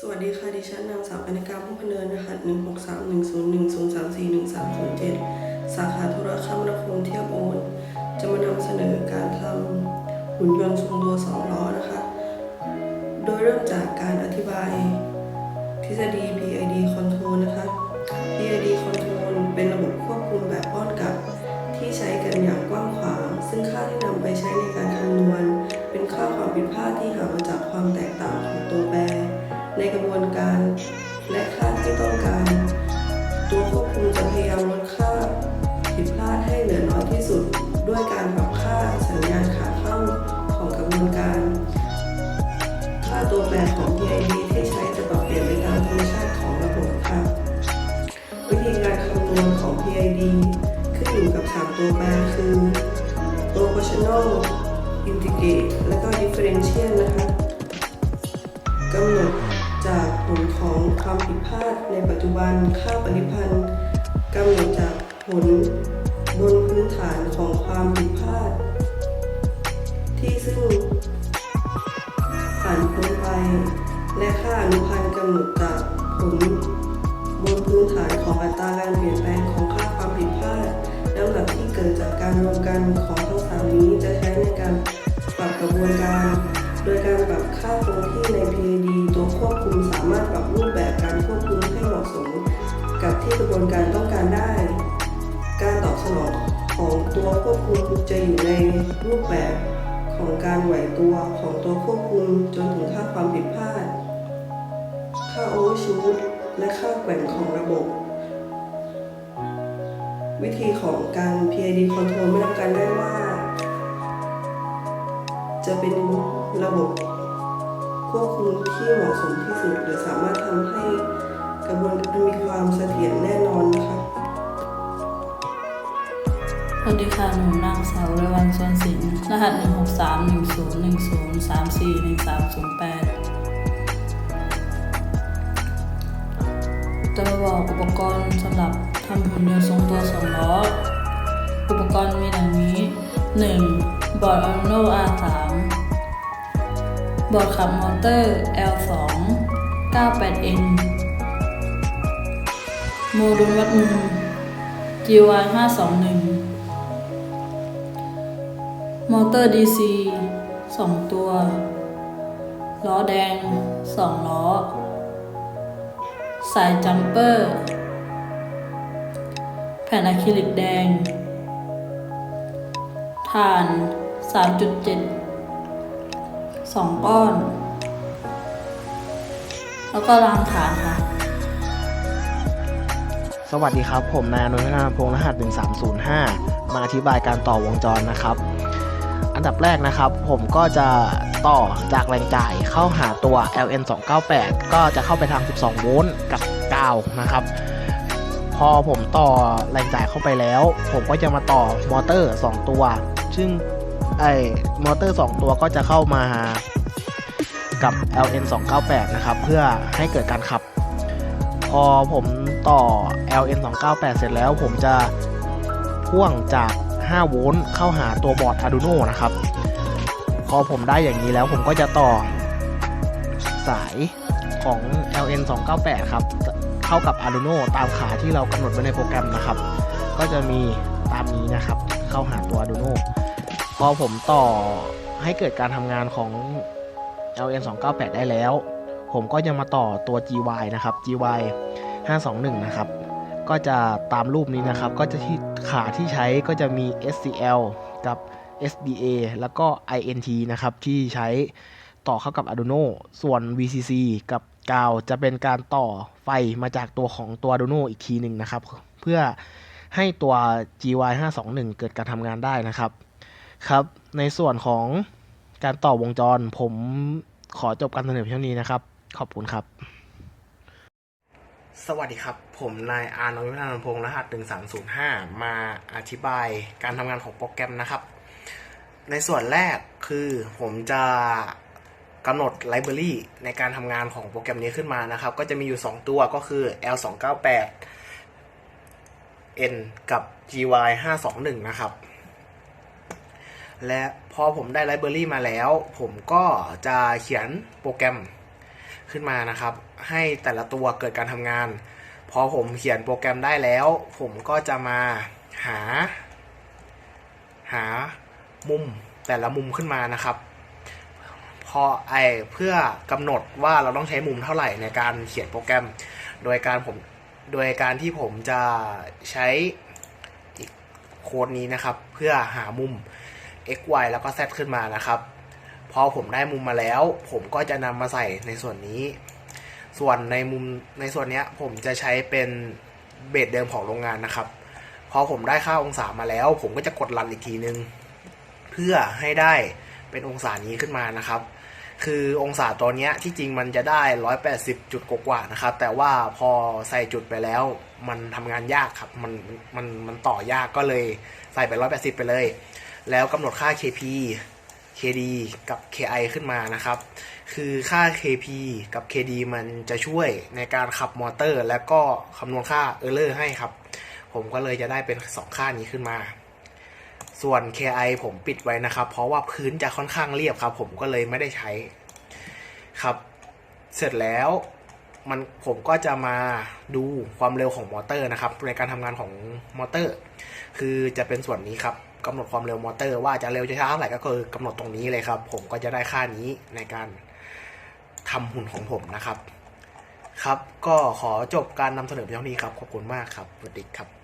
สวัสดีค่ะ ดิฉันนางสาวปณิกาผู้พเนินรหัส1 6 3 1 0 1 0 3 4 1 3 0 7 สาขาธุรคมนาคมเทียบโอน จะมานำเสนอการทำหุ่นยนต์ทรงตัวสองล้อนะคะ โดยเริ่มจากการอธิบาย ทฤษฎี PID Control นะคะ PID Control เป็นระบบควบคุมแบบป้อนกลับ ที่ใช้กันอย่างกว้างขวาง ซึ่งค่าที่นำไปใช้ในการคำนวณ เป็นค่าความผิดพลาดที่หามาจากความแตกต่างของตัวแปร กระบวนการ และค่าที่ต้องการ ตัวควบคุมจะพยายามลดค่าผิดพลาดให้เหลือน้อยที่สุด ด้วยการปรับค่าสัญญาณขาเข้าของกระบวนการ ค่าตัวแปรของ PID ที่ใช้จะปรับเปลี่ยนไปตามธรรมชาติของระบบค่ะวิธีการคำนวณของ PID ขึ้นอยู่กับ 3 ตัวแปรคือ proportional integrate และก็ differential นะคะกำหนด จากผลของความผิดพลาดในปัจจุบันค่าปริพันธ์กำหนดจากผลบนพื้นฐานของความผิดพลาด ที่ซึ่งผ่านพ้นไป และค่าอนุพันธ์กำหนดจากผลบนพื้นฐานของอัตราการเปลี่ยนแปลงของค่าความผิดพลาดน้ำหนักที่เกิดจากการรวมกันของทั้งสามนี้จะใช้ในการปรับกระบวนการ ดยการปรับค่าคงที่ใน PID ตัวควบคุมสามารถปรับรูปแบบการควบคุมให้เหมาะสม กับที่กระบวนการต้องการได้ การตอบสนองของตัวควบคุมจะอยู่ในรูปแบบของการไหวตัวของตัวควบคุมจนถึงค่าความผิดพลาด ค่าโอเวอร์ชูตและค่าแกว่งของระบบ วิธีของการ PID control ไม่ต้องการได้ว่า จะเป็น ระบบควบคุมที่เหมาะสมที่สุด หรือสามารถทำให้กระบวนการมีความเสถียรแน่นอนนะคะสวัสดีค่ะหนูนางสาวเรวันสวนสินรหัส1 6 3 1 0 1 0 3 4 1 3 0 8จะมาบอกอุปกรณ์สำหรับทำหุ่นยนต์ทรงตัวสองล้อ อุปกรณ์มีดังนี้ 1. บอร์ด Arduino R3 บอร์ดขับมอเตอร์ L2 98N โมดูลวัดมุม GY 521 มอเตอร์ DC 2 ตัว ล้อแดง 2 ล้อ สายจัมเปอร์ แผ่นอะคริลิกแดงถ่าน 3.7 2ก้อน แล้วก็รางฐานค่ะ สวัสดีครับ ผมนายอนุนาพงษ์รหัส 1305 มาอธิบายการต่อวงจรนะครับ อันดับแรกนะครับ ผมก็จะต่อจากแรงจ่ายเข้าหาตัว LN 298ก็จะเข้าไปทาง 12 โวลต์กับกาวนะครับ พอผมต่อแรงจ่ายเข้าไปแล้ว ผมก็จะมาต่อมอเตอร์ 2 ตัว ซึ่ง ไอ้มอเตอร์ 2 ตัวก็จะเข้ามากับ LN 298นะครับ เพื่อให้เกิดการขับ พอผมต่อ LN 298เสร็จแล้วผมจะพ่วงจาก 5 โวลต์เข้าหาตัวบอร์ด Arduino นะครับ พอผมได้อย่างนี้แล้วผมก็จะต่อสายของ LN 298ครับ เข้ากับ Arduino ตามขาที่เรากำหนดไว้ในโปรแกรมนะครับ ก็จะมีตามนี้นะครับ เข้าหาตัว Arduino พอผมต่อให้เกิดการทำงานของ LN 298ได้แล้ว ผมก็จะมาต่อตัว GY นะครับ GY 521 นะครับ ก็จะตามรูปนี้นะครับ ก็จะที่ขาที่ใช้ก็จะมี SCL กับ SDA แล้วก็ INT นะครับ ที่ใช้ต่อเข้ากับ Arduino ส่วน VCC กับกาวจะเป็นการต่อไฟมาจากตัวของตัว Arduino อีกทีหนึ่งนะครับ เพื่อให้ตัว GY 521 เกิดการทำงานได้นะครับ ครับ ในส่วนของการต่อวงจร ผมขอจบการเสนอเพียงเท่านี้นะครับ ขอบคุณครับ สวัสดีครับ ผมนายอานนท์วิธานพงศ์รหัส 1305 มาอธิบายการทำงานของโปรแกรมนะครับ ในส่วนแรกคือผมจะกำหนดไลบรารีในการทำงานของโปรแกรมนี้ขึ้นมานะครับ ก็จะมีอยู่ 2 ตัวก็คือ L298 N กับ GY 521 นะครับ และพอผมได้ไลบรารีมาแล้ว ผมก็จะเขียนโปรแกรมขึ้นมานะครับ ให้แต่ละตัวเกิดการทำงาน พอผมเขียนโปรแกรมได้แล้ว ผมก็จะมาหา หามุมแต่ละมุมขึ้นมานะครับ พอไอเพื่อกำหนดว่าเราต้องใช้มุมเท่าไหร่ในการเขียนโปรแกรม โดยการผมโดยการที่ผมจะใช้อีกโค้ดนี้นะครับ เพื่อหามุม x y แล้วก็ z ขึ้นมานะครับ พอผมได้มุมมาแล้ว ผมก็จะนำมาใส่ในส่วนนี้ ส่วนในมุมในส่วนนี้ผมจะใช้เป็นเบสเดิมของโรงงานนะครับ พอผมได้ค่าองศามาแล้ว ผมก็จะกดรันอีกทีนึง เพื่อให้ได้เป็นองศานี้ขึ้นมานะครับ คือองศาตัวนี้ที่จริงมันจะได้ 180 จุดกว่าๆนะครับ แต่ว่าพอใส่จุดไปแล้วมันทำงานยากครับ มันมันมันต่อยากก็เลยใส่ไป 180 ไปเลย แล้วกำหนดค่า KP KD กับ KI ขึ้นมานะครับ คือค่า KP กับ KD มันจะช่วยในการขับมอเตอร์ แล้วก็คำนวณค่า Error ให้ครับ ผมก็เลยจะได้เป็น 2 ค่านี้ขึ้นมา ส่วน KI ผมปิดไว้นะครับ เพราะว่าพื้นจะค่อนข้างเรียบครับ ผมก็เลยไม่ได้ใช้ครับ เสร็จแล้วมันผมก็จะมาดูความเร็วของมอเตอร์นะครับ ในการทำงานของมอเตอร์ คือจะเป็นส่วนนี้ครับ กำหนดความเร็วมอเตอร์ว่าจะเร็วจะช้าเท่าไหร่ก็คือกำหนดตรงนี้เลยครับ ผมก็จะได้ค่านี้ในการทำหุ่นของผมนะครับ ครับก็ขอจบการนำเสนอเพียงเท่านี้ครับ ขอบคุณมากครับสวัสดีครับ